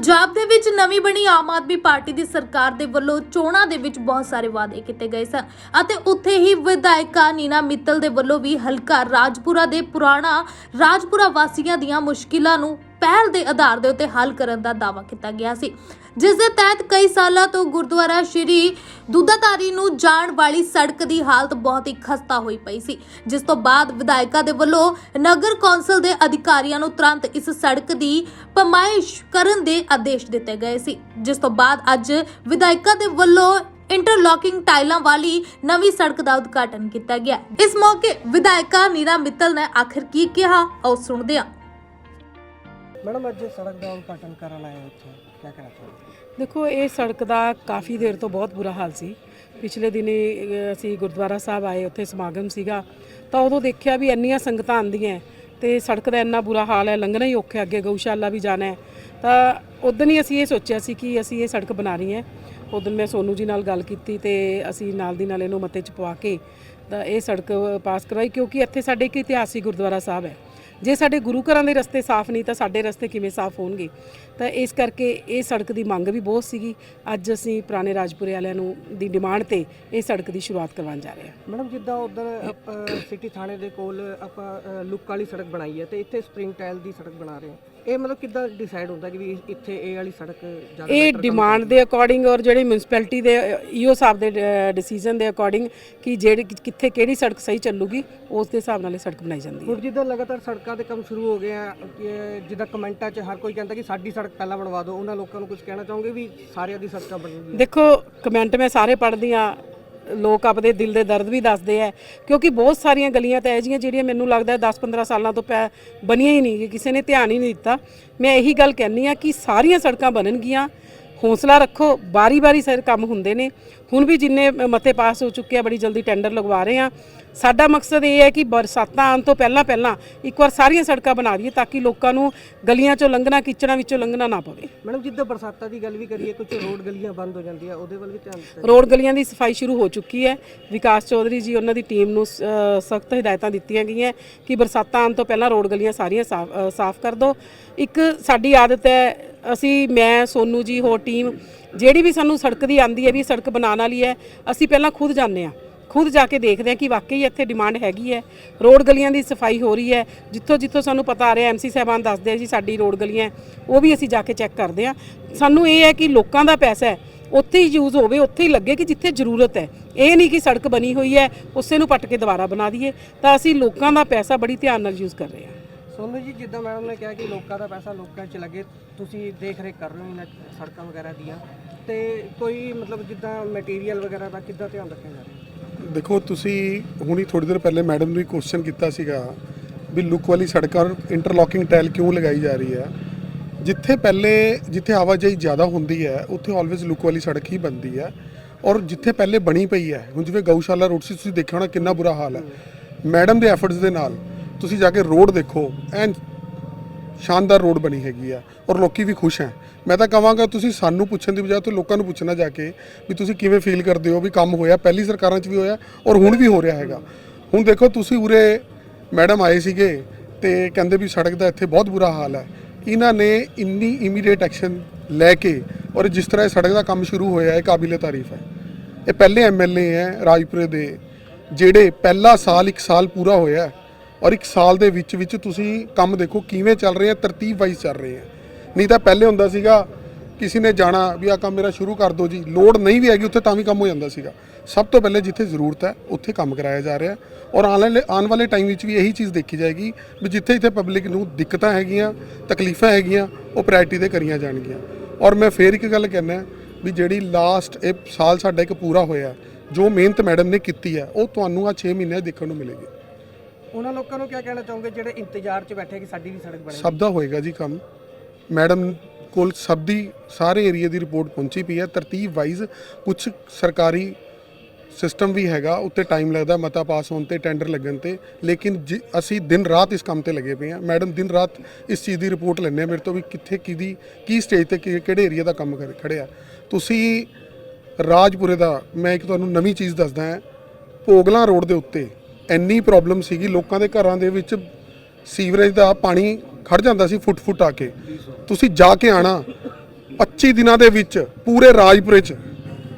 ਪੰਜਾਬ ਦੇ ਵਿੱਚ ਨਵੀਂ ਬਣੀ ਆਮ ਆਦਮੀ ਪਾਰਟੀ ਦੀ ਸਰਕਾਰ ਦੇ ਵੱਲੋਂ ਚੋਣਾਂ ਦੇ ਵਿੱਚ ਬਹੁਤ ਸਾਰੇ ਵਾਅਦੇ ਕੀਤੇ ਗਏ ਸਨ ਅਤੇ ਉੱਥੇ ਹੀ ਵਿਧਾਇਕਾ ਨੀਨਾ ਮਿੱਤਲ ਦੇ ਵੱਲੋਂ ਵੀ ਹਲਕਾ ਰਾਜਪੁਰਾ ਦੇ ਪੁਰਾਣਾ ਰਾਜਪੁਰਾ ਵਾਸੀਆਂ ਦੀਆਂ ਮੁਸ਼ਕਿਲਾਂ ਨੂੰ ਪਹਿਲ ਦੇ ਆਧਾਰ ਦੇ ਉੱਤੇ ਹੱਲ ਕਰਨ ਦਾ ਦਾਅਵਾ ਕੀਤਾ ਗਿਆ ਸੀ, ਜਿਸ ਦੇ ਤਹਿਤ ਕਈ ਸਾਲਾਂ ਤੋਂ ਗੁਰਦੁਆਰਾ ਸ਼੍ਰੀ ਦੁੱਧਾਧਾਰੀ ਨੂੰ ਜਾਣ ਵਾਲੀ ਸੜਕ ਦੀ ਹਾਲਤ ਬਹੁਤ ਹੀ ਖਸਤਾ ਹੋਈ ਪਈ ਸੀ, ਜਿਸ ਤੋਂ ਬਾਅਦ ਵਿਧਾਇਕਾ ਦੇ ਵੱਲੋਂ ਨਗਰ ਕੌਂਸਲ ਦੇ ਅਧਿਕਾਰੀਆਂ ਨੂੰ ਤੁਰੰਤ ਇਸ ਸੜਕ ਦੀ ਪਮਾਇਸ਼ ਕਰਨ ਦੇ ਆਦੇਸ਼ ਦਿੱਤੇ ਗਏ ਸੀ, ਜਿਸ ਤੋਂ ਬਾਅਦ ਅੱਜ ਵਿਧਾਇਕਾ ਦੇ ਵੱਲੋਂ ਇੰਟਰਲੌਕਿੰਗ ਟਾਈਲਾਂ ਵਾਲੀ ਨਵੀਂ ਸੜਕ ਦਾ ਉਦਘਾਟਨ ਕੀਤਾ ਗਿਆ। ਇਸ ਮੌਕੇ ਵਿਧਾਇਕਾ ਨੀਰਾ ਮਿੱਤਲ ਨੇ ਆਖਿਰ ਕੀ ਕਿਹਾ ਉਹ ਸੁਣਦੇ ਹਾਂ। ਮੈਡਮ, ਅੱਜ ਸੜਕ ਦਾ ਉਦਘਾਟਨ ਕਰਨ ਆਏ ਹੋ ਇੱਥੇ। ਕੀ ਕਹਿਣਾ ਚਾਹੁੰਦੇ ਦੇਖੋ, ਇਹ ਸੜਕ ਦਾ ਕਾਫੀ ਦੇਰ ਤੋਂ ਬਹੁਤ ਬੁਰਾ ਹਾਲ ਸੀ। ਪਿਛਲੇ ਦਿਨੀ ਅਸੀਂ ਗੁਰਦੁਆਰਾ ਸਾਹਿਬ ਆਏ, ਉੱਥੇ ਸਮਾਗਮ ਸੀਗਾ। ਤਾਂ ਉਦੋਂ ਦੇਖਿਆ ਵੀ ਇੰਨੀਆਂ ਸੰਗਤਾਂ ਆਂਦੀਆਂ ਤੇ ਸੜਕ ਦਾ ਇੰਨਾ ਬੁਰਾ ਹਾਲ ਹੈ, ਲੰਘਣਾ ਹੀ ਔਖਾ ਅੱਗੇ ਗਊਸ਼ਾਲਾ ਵੀ ਜਾਣਾ ਹੈ। ਤਾਂ ਉਦੋਂ ਹੀ ਅਸੀਂ ਇਹ ਸੋਚਿਆ ਸੀ ਕਿ ਅਸੀਂ ਇਹ ਸੜਕ ਬਣਾ ਰਹੀ ਹੈ। ਉਦੋਂ ਮੈਂ ਸੋਨੂ ਜੀ ਨਾਲ ਗੱਲ ਕੀਤੀ ਤੇ ਅਸੀਂ ਨਾਲ ਦੀ ਨਾਲ ਇਹਨੂੰ ਮਤੇ ਚ ਪਵਾ ਕੇ ਤਾਂ ਇਹ ਸੜਕ ਪਾਸ ਕਰਵਾਈ, ਕਿਉਂਕਿ ਇੱਥੇ ਸਾਡੇ ਇੱਕ ਇਤਿਹਾਸਿਕ ਗੁਰਦੁਆਰਾ ਸਾਹਿਬ ਹੈ। ਜੇ ਸਾਡੇ ਗੁਰੂ ਘਰਾਂ ਦੇ ਰਸਤੇ ਸਾਫ਼ ਨਹੀਂ ਤਾਂ ਸਾਡੇ ਰਸਤੇ ਕਿਵੇਂ ਸਾਫ਼ ਹੋਣਗੇ? ਤਾਂ ਇਸ ਕਰਕੇ ਇਹ ਸੜਕ ਦੀ ਮੰਗ ਵੀ ਬਹੁਤ ਸੀਗੀ। ਅੱਜ ਅਸੀਂ ਪੁਰਾਣੇ ਰਾਜਪੁਰੇ ਵਾਲਿਆਂ ਨੂੰ ਦੀ ਡਿਮਾਂਡ ਤੇ ਇਹ ਸੜਕ ਦੀ ਸ਼ੁਰੂਆਤ ਕਰਵਾਉਣ ਜਾ ਰਹੇ ਹਾਂ। ਮੈਡਮ ਜਿੱਦਾਂ ਉਧਰ ਸਿਟੀ ਥਾਣੇ ਦੇ ਕੋਲ ਆਪਾਂ ਲੁੱਕ ਵਾਲੀ ਸੜਕ ਬਣਾਈ ਹੈ ਤੇ ਇੱਥੇ ਸਪ੍ਰਿੰਗ ਟਾਇਲ ਦੀ ਸੜਕ ਬਣਾ ਰਹੇ ਹਾਂ। ਇਹ ਮਤਲਬ ਕਿੱਦਾਂ ਡਿਸਾਈਡ ਹੁੰਦਾ ਕਿ ਵੀ ਇੱਥੇ ਇਹ ਵਾਲੀ ਸੜਕ ਜ਼ਿਆਦਾ ਇਹ ਡਿਮਾਂਡ ਦੇ ਅਕੋਰਡਿੰਗ ਔਰ ਜਿਹੜੀ ਮਿਊਨਿਸਪੈਲਿਟੀ ਦੇ ਈਓ ਸਾਹਿਬ ਦੇ ਡਿਸੀਜਨ ਦੇ ਅਕੋਰਡਿੰਗ ਕਿ ਜਿਹੜੀ ਕਿੱਥੇ ਕਿਹੜੀ ਸੜਕ ਸਹੀ ਚੱਲੂਗੀ ਉਸ ਦੇ ਹਿਸਾਬ ਨਾਲ ਇਹ ਸੜਕ ਬਣਾਈ ਜਾਂਦੀ ਹੈ। ਹੁਣ ਜਿੱਦਾਂ ਲਗਾਤਾਰ ਸੜਕਾਂ ਦੇ ਕੰਮ ਸ਼ੁਰੂ ਹੋ ਗਏ ਆ, ਕਿ ਜਿੱਦਾਂ ਕਮੈਂਟਾਂ 'ਚ ਹਰ ਕੋਈ ਕਹਿੰਦਾ ਕਿ ਸਾਡੀ ਸੜਕ ਪਹਿਲਾਂ ਬਣਵਾ ਦਿਓ, ਉਹਨਾਂ ਲੋਕਾਂ ਨੂੰ ਕੁਝ ਕਹਿਣਾ ਚਾਹੋਗੇ ਵੀ ਸਾਰਿਆਂ ਦੀ ਸੜਕਾਂ ਬਣਨਗੀਆਂ ਦੇਖੋ, ਕਮੈਂਟ ਮੈਂ ਸਾਰੇ ਪੜ੍ਹਦੀ ਆ ਲੋਕ ਆਪਦੇ ਦਿਲ ਦੇ ਦਰਦ ਵੀ ਦੱਸਦੇ ਆ, ਕਿਉਂਕਿ ਬਹੁਤ ਸਾਰੀਆਂ ਗਲੀਆਂ ਤਾਂ ਇਹ ਜਿਹੀਆਂ ਜਿਹੜੀਆਂ ਮੈਨੂੰ ਲੱਗਦਾ 10-15 ਸਾਲਾਂ ਤੋਂ ਪੈ, ਬਣੀਆਂ ਹੀ ਨਹੀਂ ਕਿਸੇ ਨੇ ਧਿਆਨ ਹੀ ਨਹੀਂ ਦਿੱਤਾ। ਮੈਂ ਇਹੀ ਗੱਲ ਕਹਿੰਨੀ ਆ ਕਿ ਸਾਰੀਆਂ ਸੜਕਾਂ ਬਣਨਗੀਆਂ, ਹੌਸਲਾ ਰੱਖੋ ਬਾਰੀ-ਬਾਰੀ ਸਾਰੇ ਕੰਮ ਹੁੰਦੇ ਨੇ। ਹੁਣ ਵੀ ਜਿੰਨੇ ਮਤੇ ਪਾਸ ਹੋ ਚੁੱਕੇ ਆ, ਬੜੀ ਜਲਦੀ ਟੈਂਡਰ ਲਗਵਾ ਰਹੇ ਆ ਸਾਡਾ ਮਕਸਦ ਇਹ ਹੈ ਕਿ ਬਰਸਾਤਾਂ ਆਉਣ ਤੋਂ ਪਹਿਲਾਂ ਪਹਿਲਾਂ ਇੱਕ ਵਾਰ ਸਾਰੀਆਂ ਸੜਕਾਂ ਬਣਾ ਦਈਏ ਤਾਂ ਕਿ ਲੋਕਾਂ ਨੂੰ ਗਲੀਆਂ ਚੋਂ ਲੰਘਣਾ ਕਿਚੜਾਂ ਵਿੱਚੋਂ ਲੰਘਣਾ ਨਾ ਪਵੇ। ਮੈਡਮ ਜਿੱਦਾਂ ਬਰਸਾਤਾਂ ਦੀ ਗੱਲ ਵੀ ਕਰੀਏ ਕੁਝ ਰੋਡ ਗਲੀਆਂ ਬੰਦ ਹੋ ਜਾਂਦੀਆਂ ਉਹਦੇ ਵੱਲ ਵੀ ਧਿਆਨ ਦਿੱਤਾ ਰੋਡ ਗਲੀਆਂ ਦੀ ਸਫ਼ਾਈ ਸ਼ੁਰੂ ਹੋ ਚੁੱਕੀ ਹੈ। ਵਿਕਾਸ ਚੌਧਰੀ ਜੀ ਉਹਨਾਂ ਦੀ ਟੀਮ ਨੂੰ ਸਖਤ ਹਦਾਇਤਾਂ ਦਿੱਤੀਆਂ ਗਈਆਂ ਕਿ ਬਰਸਾਤਾਂ ਆਉਣ ਤੋਂ ਪਹਿਲਾਂ ਰੋਡ ਗਲੀਆਂ ਸਾਰੀਆਂ ਸਾਫ਼ ਕਰ ਦਿਓ। ਇੱਕ ਸਾਡੀ ਆਦਤ ਹੈ ਅਸੀਂ ਮੈਂ ਸੋਨੂ ਜੀ ਹੋਰ ਟੀਮ ਜਿਹੜੀ ਵੀ ਸਾਨੂੰ ਸੜਕ ਦੀ ਆਂਦੀ ਹੈ ਵੀ ਸੜਕ ਬਣਾਉਣ ਵਾਲੀ ਹੈ ਅਸੀਂ ਪਹਿਲਾਂ ਖੁਦ ਜਾਂਦੇ ਹਾਂ। ਖੁਦ ਜਾ ਕੇ ਦੇਖਦੇ ਹਾਂ ਕਿ ਵਾਕਈ ਇੱਥੇ ਡਿਮਾਂਡ ਹੈਗੀ ਹੈ। ਰੋਡ ਗਲੀਆਂ ਦੀ ਸਫ਼ਾਈ ਹੋ ਰਹੀ ਹੈ। ਜਿੱਥੋਂ ਜਿੱਥੋਂ ਸਾਨੂੰ ਪਤਾ ਆ ਰਿਹਾ ਐਮਸੀ ਸਾਹਿਬਾਨ ਦੱਸਦੇ ਆ ਜੀ ਸਾਡੀ ਰੋਡ ਗਲੀਆਂ ਉਹ ਵੀ ਅਸੀਂ ਜਾ ਕੇ ਚੈੱਕ ਕਰਦੇ ਹਾਂ ਸਾਨੂੰ ਇਹ ਹੈ ਕਿ ਲੋਕਾਂ ਦਾ ਪੈਸਾ ਹੈ। ਉੱਥੇ ਹੀ ਯੂਜ਼ ਹੋਵੇ, ਉੱਥੇ ਹੀ ਲੱਗੇ ਕਿ ਜਿੱਥੇ ਜ਼ਰੂਰਤ ਹੈ। ਇਹ ਨਹੀਂ ਕਿ ਸੜਕ ਬਣੀ ਹੋਈ ਹੈ, ਉਸੇ ਨੂੰ ਪੱਟ ਕੇ ਦੁਬਾਰਾ ਬਣਾ ਦਈਏ। ਤਾਂ ਅਸੀਂ ਲੋਕਾਂ ਦਾ ਪੈਸਾ ਬੜੀ ਧਿਆਨ ਨਾਲ ਯੂਜ਼ ਕਰ ਰਹੇ ਹਾਂ। ਸੋਨੂ ਜੀ, ਜਿੱਦਾਂ ਮੈਡਮ ਨੇ ਕਿਹਾ ਕਿ ਲੋਕਾਂ ਦਾ ਪੈਸਾ ਲੋਕਾਂ 'ਚ ਲੱਗੇ, ਤੁਸੀਂ ਦੇਖ ਰੇਖ ਕਰ ਰਹੇ ਹੋ ਇਹਨਾਂ ਸੜਕਾਂ ਵਗੈਰਾ ਦੀਆਂ। ਤੇ ਕੋਈ ਮਤਲਬ ਜਿੱਦਾਂ ਮਟੀਰੀਅਲ ਵਗੈਰਾ ਦਾ ਕਿੱਦਾਂ ਧਿਆਨ ਰੱਖਿਆ ਜਾ ਰਿਹਾ? ਦੇਖੋ, ਤੁਸੀਂ ਹੁਣੀ ਥੋੜੀ ਦੇਰ ਪਹਿਲੇ ਮੈਡਮ ਨੂੰ ਹੀ ਕੁਐਸਚਨ ਕੀਤਾ ਸੀਗਾ ਵੀ ਲੁੱਕ ਵਾਲੀ ਸੜਕਾਂ ਇੰਟਰਲੋਕਿੰਗ ਟਾਇਲ ਕਿਉਂ ਲਗਾਈ ਜਾ ਰਹੀ ਹੈ? ਜਿੱਥੇ ਪਹਿਲੇ, ਜਿੱਥੇ ਆਵਾਜਾਈ ਜ਼ਿਆਦਾ ਹੁੰਦੀ ਹੈ, ਉੱਥੇ ਆਲਵੇਜ਼ ਲੁੱਕ ਵਾਲੀ ਸੜਕ ਹੀ ਬਣਦੀ ਹੈ। ਔਰ ਜਿੱਥੇ ਪਹਿਲੇ ਬਣੀ ਪਈ ਹੈ, ਹੁਣ ਜਿਵੇਂ ਗਊਸ਼ਾਲਾ ਰੋਡ ਸੀ, ਤੁਸੀਂ ਦੇਖਿਆ ਹੋਣਾ ਕਿੰਨਾ ਬੁਰਾ ਹਾਲ ਹੈ। ਮੈਡਮ ਦੇ ਐਫਰਟਸ ਦੇ ਨਾਲ ਤੁਸੀਂ ਜਾ ਕੇ ਰੋਡ ਦੇਖੋ, ਐਨ ਸ਼ਾਨਦਾਰ ਰੋਡ ਬਣੀ ਹੈਗੀ ਆ ਔਰ ਲੋਕੀ ਵੀ ਖੁਸ਼ ਹੈ। ਮੈਂ ਤਾਂ ਕਹਾਂਗਾ ਤੁਸੀਂ ਸਾਨੂੰ ਪੁੱਛਣ ਦੀ ਬਜਾਏ ਤੋਂ ਲੋਕਾਂ ਨੂੰ ਪੁੱਛਣਾ ਜਾ ਕੇ ਵੀ ਤੁਸੀਂ ਕਿਵੇਂ ਫੀਲ ਕਰਦੇ ਹੋ ਵੀ ਕੰਮ ਹੋਇਆ, ਪਹਿਲੀ ਸਰਕਾਰਾਂ 'ਚ ਵੀ ਹੋਇਆ ਔਰ ਹੁਣ ਵੀ ਹੋ ਰਿਹਾ ਹੈਗਾ। ਹੁਣ ਦੇਖੋ ਤੁਸੀਂ ਉਰੇ ਮੈਡਮ ਆਏ ਸੀਗੇ ਤੇ ਕਹਿੰਦੇ ਵੀ ਸੜਕ ਦਾ ਇੱਥੇ ਬਹੁਤ ਬੁਰਾ ਹਾਲ ਹੈ। ਇਹਨਾਂ ਨੇ ਇੰਨੀ ਇਮੀਡੀਏਟ ਐਕਸ਼ਨ ਲੈ ਕੇ ਔਰ ਜਿਸ ਤਰ੍ਹਾਂ ਇਹ ਸੜਕ ਦਾ ਕੰਮ ਸ਼ੁਰੂ ਹੋਇਆ ਹੈ ਕਾਬਿਲੇ ਤਾਰੀਫ ਹੈ। ਇਹ ਪਹਿਲੇ ਐਮਐਲਏ ਹੈ ਰਾਜਪੁਰੇ ਦੇ, ਜਿਹੜੇ ਪਹਿਲਾ ਸਾਲ, ਇੱਕ ਸਾਲ ਪੂਰਾ ਹੋਇਆ। ਔਰ ਇੱਕ ਸਾਲ ਦੇ ਵਿੱਚ ਵਿੱਚ ਤੁਸੀਂ ਕੰਮ ਦੇਖੋ ਕਿਵੇਂ ਚੱਲ ਰਹੇ ਆ, ਤਰਤੀਬ ਵਾਈਜ਼ ਚੱਲ ਰਹੇ ਆ। ਨਹੀਂ ਤਾਂ ਪਹਿਲੇ ਹੁੰਦਾ ਸੀਗਾ ਕਿਸੇ ਨੇ ਜਾਣਾ ਵੀ ਆ ਕੰਮ ਮੇਰਾ ਸ਼ੁਰੂ ਕਰ ਦਿਓ ਜੀ ਲੋਡ ਨਹੀਂ ਵੀ ਹੈਗੀ, ਉੱਥੇ ਤਾਂ ਵੀ ਕੰਮ ਹੋ ਜਾਂਦਾ ਸੀਗਾ। ਸਭ ਤੋਂ ਪਹਿਲੇ ਜਿੱਥੇ ਜ਼ਰੂਰਤ ਹੈ, ਉੱਥੇ ਕੰਮ ਕਰਾਇਆ ਜਾ ਰਿਹਾ। ਔਰ ਆਉਣ ਵਾਲੇ ਆਉਣ ਵਾਲੇ ਟਾਈਮ ਵਿੱਚ ਵੀ ਇਹੀ ਚੀਜ਼ ਦੇਖੀ ਜਾਏਗੀ ਵੀ ਜਿੱਥੇ ਜਿੱਥੇ ਪਬਲਿਕ ਨੂੰ ਦਿੱਕਤਾਂ ਹੈਗੀਆਂ, ਤਕਲੀਫਾਂ ਹੈਗੀਆਂ, ਉਹ ਪ੍ਰਾਇੋਰਟੀ ਤੇ ਕਰੀਆਂ ਜਾਣਗੀਆਂ। ਔਰ ਮੈਂ ਫੇਰ ਇੱਕ ਗੱਲ ਕਹਿਣਾ ਵੀ ਜਿਹੜੀ ਲਾਸਟ ਇਹ ਸਾਲ ਸਾਡਾ ਇੱਕ ਪੂਰਾ ਹੋਇਆ, ਜੋ ਮਿਹਨਤ ਮੈਡਮ ਨੇ ਕੀਤੀ ਹੈ, ਉਹ ਤੁਹਾਨੂੰ ਆ 6 ਮਹੀਨੇ ਦੇਖਣ ਨੂੰ ਮਿਲੇਗੀ। ਉਹਨਾਂ ਲੋਕਾਂ ਨੂੰ ਕੀ ਕਹਿਣਾ ਚਾਹੋਗੇ ਜਿਹੜੇ ਇੰਤਜ਼ਾਰ 'ਚ ਬੈਠੇ ਕਿ ਸਾਡੀ ਵੀ ਸੜਕ ਬਣੇ ਸਭ ਦਾ ਹੋਏਗਾ ਜੀ ਕੰਮ। ਮੈਡਮ ਕੋਲ ਸਭ ਦੀ, ਸਾਰੇ ਏਰੀਆ ਦੀ ਰਿਪੋਰਟ ਪਹੁੰਚੀ ਪਈ ਹੈ। ਤਰਤੀਬ ਵਾਈਜ਼ ਕੁਝ ਸਰਕਾਰੀ ਸਿਸਟਮ ਵੀ ਹੈਗਾ, ਉੱਤੇ ਟਾਈਮ ਲੱਗਦਾ, ਮਤਾ ਪਾਸ ਹੋਣ ਤੇ ਟੈਂਡਰ ਲੱਗਣ ਤੇ। ਲੇਕਿਨ ਜਿ- ਅਸੀਂ ਦਿਨ ਰਾਤ ਇਸ ਕੰਮ ਤੇ ਲੱਗੇ ਪਏ ਹਾਂ। ਮੈਡਮ, ਦਿਨ ਰਾਤ ਇਸ ਚੀਜ਼ ਦੀ ਰਿਪੋਰਟ ਲੈਂਦੇ ਹਾਂ ਮੇਰੇ ਤੋਂ ਵੀ ਕਿੱਥੇ, ਕਿਹਦੀ, ਕੀ ਸਟੇਜ ਤੇ ਕਿ- ਕਿਹੜੇ ਏਰੀਆ ਦਾ ਕੰਮ ਕਰ ਖੜਿਆ ਤੁਸੀਂ ਰਾਜਪੁਰੇ ਦਾ ਮੈਂ ਇੱਕ ਤੁਹਾਨੂੰ ਨਵੀਂ ਚੀਜ਼ ਦੱਸਦਾ ਹਾਂ। ਪੋਗਲਾ ਰੋਡ ਦੇ ਉੱਤੇ ਇੰਨੀ ਪ੍ਰੋਬਲਮ ਸੀਗੀ, ਲੋਕਾਂ ਦੇ ਘਰਾਂ ਦੇ ਵਿੱਚ ਸੀਵਰੇਜ ਦਾ ਪਾਣੀ ਖੜ ਜਾਂਦਾ ਸੀ ਫੁੱਟ ਫੁੱਟ ਆ ਕੇ। ਤੁਸੀਂ ਜਾ ਕੇ ਆਣਾ 25 ਦਿਨਾਂ ਦੇ ਵਿੱਚ ਪੂਰੇ ਰਾਜਪੁਰੇ 'ਚ।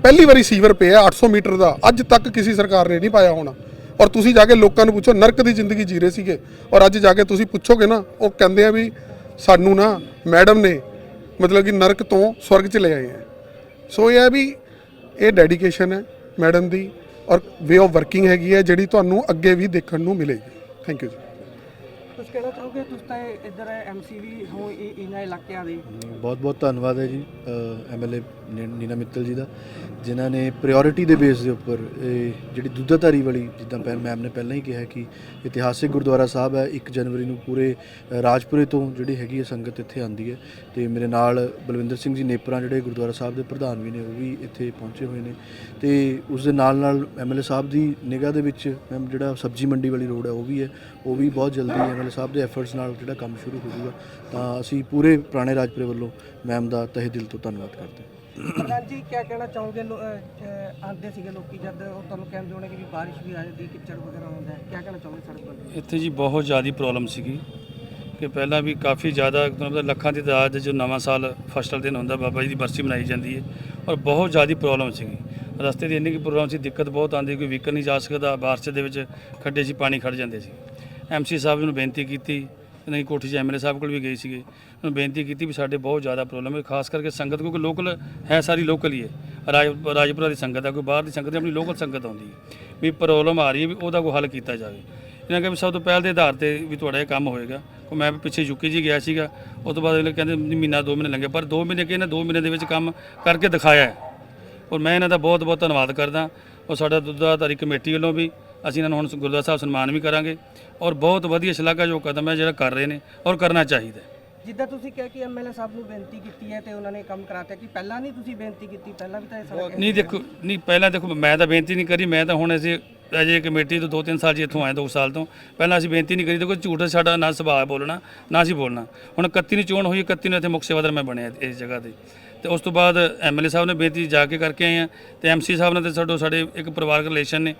ਪਹਿਲੀ ਵਾਰੀ ਸੀਵਰ ਪਿਆ 800 ਮੀਟਰ ਦਾ। ਅੱਜ ਤੱਕ ਕਿਸੇ ਸਰਕਾਰ ਨੇ ਨਹੀਂ ਪਾਇਆ ਹੋਣਾ। ਔਰ ਤੁਸੀਂ ਜਾ ਕੇ ਲੋਕਾਂ ਨੂੰ ਪੁੱਛੋ, ਨਰਕ ਦੀ ਜ਼ਿੰਦਗੀ ਜੀ ਰਹੇ ਸੀਗੇ। ਔਰ ਅੱਜ ਜਾ ਕੇ ਤੁਸੀਂ ਪੁੱਛੋਗੇ ਨਾ, ਉਹ ਕਹਿੰਦੇ ਆ ਵੀ ਸਾਨੂੰ ਨਾ ਮੈਡਮ ਨੇ ਮਤਲਬ ਕਿ ਨਰਕ ਤੋਂ ਸਵਰਗ 'ਚ ਲੈ ਆਏ ਆ ਸੋ ਇਹ ਹੈ ਵੀ ਇਹ ਡੈਡੀਕੇਸ਼ਨ ਹੈ ਮੈਡਮ ਦੀ। ਔਰ ਵੇ ਆਫ ਵਰਕਿੰਗ ਹੈਗੀ ਹੈ, ਜਿਹੜੀ ਤੁਹਾਨੂੰ ਅੱਗੇ ਵੀ ਦੇਖਣ ਨੂੰ ਮਿਲੇਗੀ। ਥੈਂਕ ਯੂ ਜੀ। ਕੁਝ ਕਹਿਣਾ ਚਾਹੋਗੇ? ਤੁਸੀਂ ਤਾਂ ਇੱਧਰ ਐਮਸੀ ਵੀ ਹੋ ਇਹ- ਇਹਨਾਂ ਇਲਾਕਿਆਂ ਦੇ। ਬਹੁਤ ਬਹੁਤ ਧੰਨਵਾਦ ਹੈ ਜੀ ਐਮਐਲਏ ਨੀਨਾ ਮਿੱਤਲ ਜੀ ਦਾ ਜਿਨ੍ਹਾਂ ਨੇ ਪ੍ਰਾਇੋਰਟੀ ਦੇ ਬੇਸ ਦੇ ਉੱਪਰ ਇਹ ਜਿਹੜੀ ਦੁੱਧਾਧਾਰੀ ਵਾਲੀ ਜਿੱਦਾਂ ਪੈ ਮੈਮ ਨੇ ਪਹਿਲਾਂ ਹੀ ਕਿਹਾ ਕਿ ਇਤਿਹਾਸਿਕ ਗੁਰਦੁਆਰਾ ਸਾਹਿਬ ਹੈ 1 ਜਨਵਰੀ ਨੂੰ ਪੂਰੇ ਅ, ਰਾਜਪੁਰੇ ਤੋਂ ਜਿਹੜੀ ਹੈਗੀ ਹੈ ਸੰਗਤ ਇੱਥੇ ਆਉਂਦੀ ਹੈ। ਤੇ ਮੇਰੇ ਨਾਲ ਬਲਵਿੰਦਰ ਸਿੰਘ ਜੀ ਨੇਪਰਾ ਜਿਹੜੇ ਗੁਰਦੁਆਰਾ ਸਾਹਿਬ ਦੇ ਪ੍ਰਧਾਨ ਵੀ ਨੇ ਉਹ ਵੀ ਇੱਥੇ ਪਹੁੰਚੇ ਹੋਏ ਨੇ। ਤੇ ਉਸ ਦੇ ਨਾਲ ਨਾਲ ਐਮਐਲਏ ਸਾਹਿਬ ਦੀ ਨਿਗਾਹ ਦੇ ਵਿੱਚ ਮੈਮ ਜਿਹੜਾ ਸਬਜ਼ੀ ਮੰਡੀ ਵਾਲੀ ਰੋਡ ਹੈ ਉਹ ਵੀ ਹੈ ਉਹ ਵੀ ਬਹੁਤ ਜਲਦੀ ਐਮਐਲਏ ਸਾਹਿਬ ਦੇ ਐਫਰਟਸ ਨਾਲ ਜਿਹੜਾ ਕੰਮ ਸ਼ੁਰੂ ਹੋ ਜਾਊਗਾ ਤਾਂ ਅਸੀਂ ਪੂਰੇ ਪੁਰਾਣੇ ਰਾਜਪੁਰੇ ਵੱਲੋਂ ਮੈਮ ਦਾ ਤਹਿ ਦਿਲ ਤੋਂ ਧੰਨਵਾਦ ਕਰਦੇ ਹਾਂ। ਪ੍ਰਧਾਨ ਜੀ ਕੀ ਕਹਿਣਾ ਚਾਹੋਗੇ ਆਉਂਦੇ ਸੀਗੇ ਲੋਕੀ ਜਦ ਉਹ ਤੁਹਾਨੂੰ ਕਹਿੰਦੇ ਹੋਣੇ ਕਿ ਵੀ ਬਾਰਿਸ਼ ਵੀ ਆ ਜਾਂਦੀ ਕਿਚੜ ਵਗੈਰਾ ਹੁੰਦਾ ਹੈ ਕੀ ਕਹਿਣਾ ਚਾਹੋਗੇ ਸੜਕ ਬੰਦ ਇੱਥੇ ਜੀ ਬਹੁਤ ਜ਼ਿਆਦਾ ਪ੍ਰੋਬਲਮ ਸੀਗੀ ਕਿ ਪਹਿਲਾਂ ਵੀ ਕਾਫੀ ਜ਼ਿਆਦਾ ਤੁਹਾਨੂੰ ਪਤਾ ਲੱਖਾਂ ਦੀ ਤਾਦਾਦ 'ਚ ਜੋ ਨਵਾਂ ਸਾਲ ਫਸਟ ਵਾਲੇ ਦਿਨ ਹੁੰਦਾ ਬਾਬਾ ਜੀ ਦੀ ਬਰਸੀ ਮਨਾਈ ਜਾਂਦੀ ਹੈ ਔਰ ਬਹੁਤ ਜ਼ਿਆਦਾ ਪ੍ਰੋਬਲਮ ਸੀਗੀ। ਰਸਤੇ ਦੀ ਇੰਨੀ ਕੀ ਪ੍ਰੋਬਲਮ ਸੀ ਦਿੱਕਤ ਬਹੁਤ ਆਉਂਦੀ ਕੋਈ ਵਹੀਕਲ ਨਹੀਂ ਜਾ ਸਕਦਾ ਬਾਰਿਸ਼ ਦੇ ਵਿੱਚ ਖੱਡੇ 'ਚ ਪਾਣੀ ਖੜ ਜਾਂਦੇ ਸੀ। ਐਮਸੀ ਸਾਹਿਬ ਨੂੰ ਬੇਨਤੀ ਕੀਤੀ, ਨਹੀਂ ਕੋਠੀ 'ਚ ਐਮਐਲਏ ਸਾਹਿਬ ਕੋਲ ਵੀ ਗਏ ਸੀਗੇ, ਉਹਨੂੰ ਬੇਨਤੀ ਕੀਤੀ ਵੀ ਸਾਡੇ ਬਹੁਤ ਜ਼ਿਆਦਾ ਪ੍ਰੋਬਲਮ ਹੈ, ਖਾਸ ਕਰਕੇ ਸੰਗਤ ਕਿਉਂਕਿ ਲੋਕਲ ਹੈ ਸਾਰੀ ਲੋਕਲ ਹੀ ਹੈ। ਰਾਜ, ਰਾਜਪੁਰਾ ਦੀ ਸੰਗਤ ਹੈ ਕੋਈ ਬਾਹਰ ਦੀ ਸੰਗਤ ਨਹੀਂ, ਆਪਣੀ ਲੋਕਲ ਸੰਗਤ ਆਉਂਦੀ ਹੈ। ਵੀ ਪ੍ਰੋਬਲਮ ਆ ਰਹੀ ਹੈ ਵੀ ਉਹਦਾ ਕੋਈ ਹੱਲ ਕੀਤਾ ਜਾਵੇ। ਇਹਨਾਂ ਕਹਿੰਦੇ ਵੀ ਸਭ ਤੋਂ ਪਹਿਲ ਦੇ ਆਧਾਰ ਤੇ ਵੀ ਤੁਹਾਡਾ ਇਹ ਕੰਮ ਹੋਏਗਾ। ਉਹ ਮੈਂ ਪਿੱਛੇ ਯੂਕੇ ਜੀ ਗਿਆ ਸੀਗਾ ਉਸ ਤੋਂ ਬਾਅਦ ਅਗਲੇ ਕਹਿੰਦੇ ਮਹੀਨਾ, ਦੋ ਮਹੀਨੇ ਲੰਘੇ, ਪਰ ਦੋ ਮਹੀਨੇ ਕਿ ਇਹਨਾਂ ਦੋ ਮਹੀਨੇ ਦੇ ਵਿੱਚ ਕੰਮ ਕਰਕੇ ਦਿਖਾਇਆ ਹੈ। ਔਰ ਮੈਂ ਇਹਨਾਂ ਦਾ ਬਹੁਤ ਬਹੁਤ ਧੰਨਵਾਦ ਕਰਦਾ। ਔਰ ਸਾਡਾ ਦੁੱਧਾਧਾਰੀ ਕਮੇਟੀ ਵੱਲੋਂ ਵੀ ਅਸੀਂ ਇਹਨਾਂ ਨੂੰ ਹੁਣ ਗੁਰਦੁਆਰਾ ਸਾਹਿਬ ਸਨਮਾਨ ਵੀ ਕਰਾਂਗੇ ਔਰ ਬਹੁਤ ਵਧੀਆ ਸ਼ਲਾਘਾਯੋਗ ਕਦਮ ਹੈ ਜਿਹੜਾ ਕਰ ਰਹੇ ਨੇ ਔਰ ਕਰਨਾ ਚਾਹੀਦਾ ਹੈ। ਜਿੱਦਾਂ ਤੁਸੀਂ ਕਿਹਾ ਕਿ ਐਮਐਲਏ ਸਾਹਿਬ ਨੂੰ ਬੇਨਤੀ ਕੀਤੀ ਹੈ ਤੇ ਉਹਨਾਂ ਨੇ ਕੰਮ ਕਰਾਤਾ ਕਿ ਪਹਿਲਾਂ ਨਹੀਂ ਤੁਸੀਂ ਬੇਨਤੀ ਕੀਤੀ? ਪਹਿਲਾਂ ਵੀ ਤਾਂ ਇਹ ਸੜਕ ਨਹੀਂ ਦੇਖੋ ਨਹੀਂ ਪਹਿਲਾਂ ਦੇਖੋ ਮੈਂ ਤਾਂ ਬੇਨਤੀ ਨਹੀਂ ਕਰੀ ਮੈਂ ਤਾਂ ਹੁਣ ਅਸੀਂ ਅਜੇ ਕਮੇਟੀ ਤੋਂ 2-3 ਸਾਲ ਜੀ ਇੱਥੋਂ ਆਏ 2 ਸਾਲ ਤੋਂ। ਪਹਿਲਾਂ ਅਸੀਂ ਬੇਨਤੀ ਨਹੀਂ ਕਰੀ ਦੇਖੋ ਝੂਠ ਸਾਡਾ ਨਾ ਸੁਭਾਅ ਬੋਲਣਾ ਨਾ ਅਸੀਂ ਬੋਲਣਾ। ਹੁਣ 31 ਨੂੰ ਚੋਣ ਹੋਈ 31 ਨੂੰ ਇੱਥੇ ਮੁੱਖ ਸੇਵਾਦਾਰ ਮੈਂ ਬਣਿਆ ਇਸ ਜਗ੍ਹਾ ਤੇ। ਤੇ ਉਸ ਤੋਂ ਬਾਅਦ ਐਮਐਲਏ ਸਾਹਿਬ ਨੇ ਬੇਨਤੀ ਜਾ ਕੇ ਕਰਕੇ ਆਏ ਆ ਤੇ ਐਮਸੀ ਸਾਹਿਬ ਨਾਲ ਤੇ ਸਾਡੋ ਸਾਡੇ ਇੱਕ ਪਰਿਵਾਰਕ ਰਿਲੇਸ਼ਨ ਨੇ।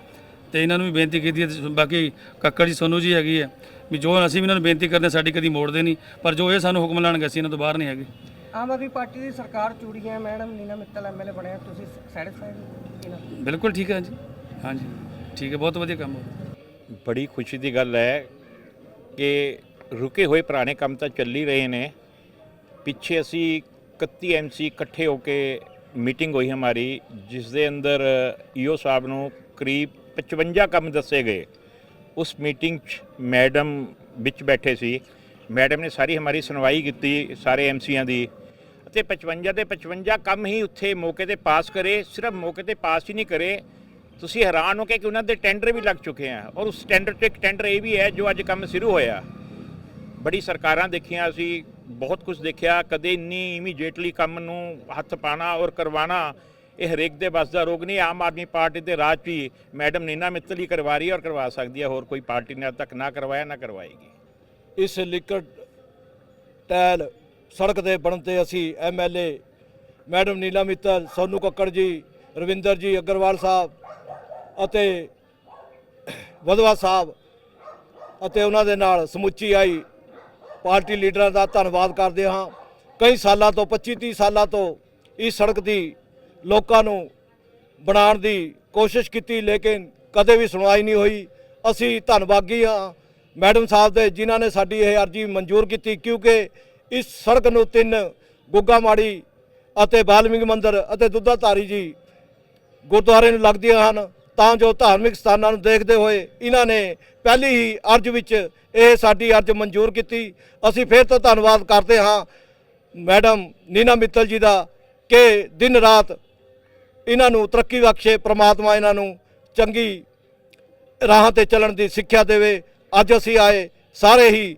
ਤੇ ਇਹਨਾਂ ਨੂੰ ਵੀ ਬੇਨਤੀ ਕੀਤੀ ਹੈ ਤੇ ਬਾਕੀ ਕੱਕੜ ਜੀ ਸੋਨੂ ਜੀ ਹੈਗੀ ਹੈ ਵੀ ਜੋ ਅਸੀਂ ਵੀ ਇਹਨਾਂ ਨੂੰ ਬੇਨਤੀ ਕਰਦੇ ਹਾਂ, ਸਾਡੀ ਕਦੀ ਮੋੜਦੇ ਨਹੀਂ ਪਰ ਜੋ ਇਹ ਸਾਨੂੰ ਹੁਕਮ ਲਾਣਗੇ ਅਸੀਂ ਇਹਨਾਂ ਤੋਂ ਬਾਹਰ ਨਹੀਂ ਹੈਗੇ। ਆਮ ਆਦਮੀ ਪਾਰਟੀ ਦੀ ਸਰਕਾਰ ਚੂੜੀ ਹੈ ਮੈਡਮ ਨੀਨਾ ਮਿੱਤਲ ਐਮਐਲਏ ਬਣਿਆ ਤੁਸੀਂ ਸੈਟੀਸਫਾਈਡ ਇਹਨਾਂ ਬਿਲਕੁਲ ਠੀਕ ਹੈ ਜੀ। ਹਾਂਜੀ ਠੀਕ ਹੈ ਬਹੁਤ ਵਧੀਆ ਕੰਮ ਹੋ ਰਿਹਾ। ਬੜੀ ਖੁਸ਼ੀ ਦੀ ਗੱਲ ਹੈ ਕਿ ਰੁਕੇ ਹੋਏ ਪੁਰਾਣੇ ਕੰਮ ਤਾਂ ਚੱਲ ਹੀ ਰਹੇ ਨੇ। ਪਿੱਛੇ ਅਸੀਂ 31 ਐਮਸੀ ਇਕੱਠੇ ਹੋ ਕੇ ਮੀਟਿੰਗ ਹੋਈ ਹਮਾਰੀ ਜਿਸ ਦੇ ਅੰਦਰ ਈਓ ਸਾਹਿਬ ਨੂੰ ਕਰੀਬ 55 ਕੰਮ ਦੱਸੇ ਗਏ। ਉਸ ਮੀਟਿੰਗ 'ਚ ਮੈਡਮ ਵਿੱਚ ਬੈਠੇ ਸੀ। ਮੈਡਮ ਨੇ ਸਾਰੀ ਹਮਾਰੀ ਸੁਣਵਾਈ ਕੀਤੀ ਸਾਰੇ ਐਮਸੀਆਂ ਦੀ। ਅਤੇ 55 ਦੇ 55 ਕੰਮ ਹੀ ਉੱਥੇ ਮੌਕੇ ਤੇ ਪਾਸ ਕਰੇ, ਸਿਰਫ ਮੌਕੇ ਤੇ ਪਾਸ ਹੀ ਨਹੀਂ ਕਰੇ। ਤੁਸੀਂ ਹੈਰਾਨ ਹੋ ਕੇ ਕਿ ਉਹਨਾਂ ਦੇ ਟੈਂਡਰ ਵੀ ਲੱਗ ਚੁੱਕੇ ਆ। ਔਰ ਉਸ ਟੈਂਡਰ 'ਤੇ ਇੱਕ ਟੈਂਡਰ ਇਹ ਵੀ ਹੈ ਜੋ ਅੱਜ ਕੰਮ ਸ਼ੁਰੂ ਹੋਇਆ। ਬੜੀ ਸਰਕਾਰਾਂ ਦੇਖੀਆਂ ਅਸੀਂ, ਬਹੁਤ ਕੁਝ ਦੇਖਿਆ। ਕਦੇ ਇੰਨੀ ਇਮੀਡੀਏਟਲੀ ਕੰਮ ਨੂੰ ਹੱਥ ਪਾਣਾ ਔਰ ਕਰਵਾਣਾ ਇਹ ਹਰੇਕ ਦੇ ਬਸ ਦਾ ਰੋਗ ਨਹੀਂ, ਆਮ ਆਦਮੀ ਪਾਰਟੀ ਦੇ ਰਾਜ 'ਚ ਮੈਡਮ ਨੀਨਾ ਮਿੱਤਲ ਹੀ ਕਰਵਾ ਰਹੀ ਹੈ ਔਰ ਕਰਵਾ ਸਕਦੀ ਹੈ, ਹੋਰ ਕੋਈ ਪਾਰਟੀ ਨੇ ਅੱਜ ਤੱਕ ਨਾ ਕਰਵਾਇਆ, ਨਾ ਕਰਵਾਏਗੀ। ਇਸ ਲਿਕਟ ਟੈਲ ਸੜਕ ਦੇ ਬਣਨ ਤੇ ਅਸੀਂ ਐਮਐਲਏ ਮੈਡਮ ਨੀਲਾ ਮਿੱਤਲ, ਸੋਨੂ ਕੱਕੜ ਜੀ, ਰਵਿੰਦਰ ਜੀ ਅਗਰਵਾਲ ਸਾਹਿਬ ਅਤੇ ਵਧਵਾ ਸਾਹਿਬ ਅਤੇ ਉਹਨਾਂ ਦੇ ਨਾਲ ਸਮੁੱਚੀ ਆਈ ਪਾਰਟੀ ਲੀਡਰਾਂ ਦਾ ਧੰਨਵਾਦ ਕਰਦੇ ਹਾਂ। ਕਈ ਸਾਲਾਂ ਤੋਂ 25 30 ਸਾਲਾਂ ਤੋਂ ਇਸ ਸੜਕ ਦੀ ਲੋਕਾਂ ਨੂੰ ਬਣਾਉਣ ਦੀ ਕੋਸ਼ਿਸ਼ ਕੀਤੀ, ਲੇਕਿਨ ਕਦੇ ਵੀ ਸੁਣਵਾਈ ਨਹੀਂ ਹੋਈ। ਅਸੀਂ ਧੰਨਵਾਦੀ ਹਾਂ ਮੈਡਮ ਸਾਹਿਬ ਦੇ, ਜਿਨ੍ਹਾਂ ਨੇ ਸਾਡੀ ਇਹ ਅਰਜ਼ੀ ਮਨਜ਼ੂਰ ਕੀਤੀ, ਕਿਉਂਕਿ ਇਸ ਸੜਕ ਨੂੰ ਤਿੰਨ ਗੁੱਗਾ ਮਾੜੀ ਅਤੇ ਬਾਲਮਿਕ ਮੰਦਰ ਅਤੇ ਦੁੱਧਾਧਾਰੀ ਜੀ ਗੁਰਦੁਆਰੇ ਨੂੰ ਲੱਗਦੀਆਂ ਹਨ। ਤਾਂ ਜੋ ਧਾਰਮਿਕ ਸਥਾਨਾਂ ਨੂੰ ਦੇਖਦੇ ਹੋਏ ਇਹਨਾਂ ਨੇ ਪਹਿਲੀ ਹੀ ਅਰਜ਼ ਵਿੱਚ ਇਹ ਸਾਡੀ ਅਰਜ਼ ਮਨਜ਼ੂਰ ਕੀਤੀ। ਅਸੀਂ ਫਿਰ ਤੋਂ ਧੰਨਵਾਦ ਕਰਦੇ ਹਾਂ ਮੈਡਮ ਨੀਨਾ ਮਿੱਤਲ ਜੀ ਦਾ ਕਿ ਦਿਨ ਰਾਤ ਇਹਨਾਂ ਨੂੰ ਤਰੱਕੀ ਬਖਸ਼ੇ, ਪ੍ਰਮਾਤਮਾ ਇਹਨਾਂ ਨੂੰ ਚੰਗੀ ਰਾਹਾਂ ਤੇ ਚੱਲਣ ਦੀ ਸਿੱਖਿਆ ਦੇਵੇ। ਅੱਜ ਅਸੀਂ ਆਏ ਸਾਰੇ ਹੀ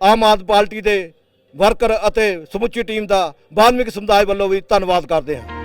ਆਮ ਆਦਮੀ ਪਾਰਟੀ ਦੇ ਵਰਕਰ ਅਤੇ ਸਮੁੱਚੀ ਟੀਮ ਦਾ ਵਾਲਮੀਕ ਸਮੁਦਾਇ ਵੱਲੋਂ ਵੀ ਧੰਨਵਾਦ ਕਰਦੇ ਹਾਂ।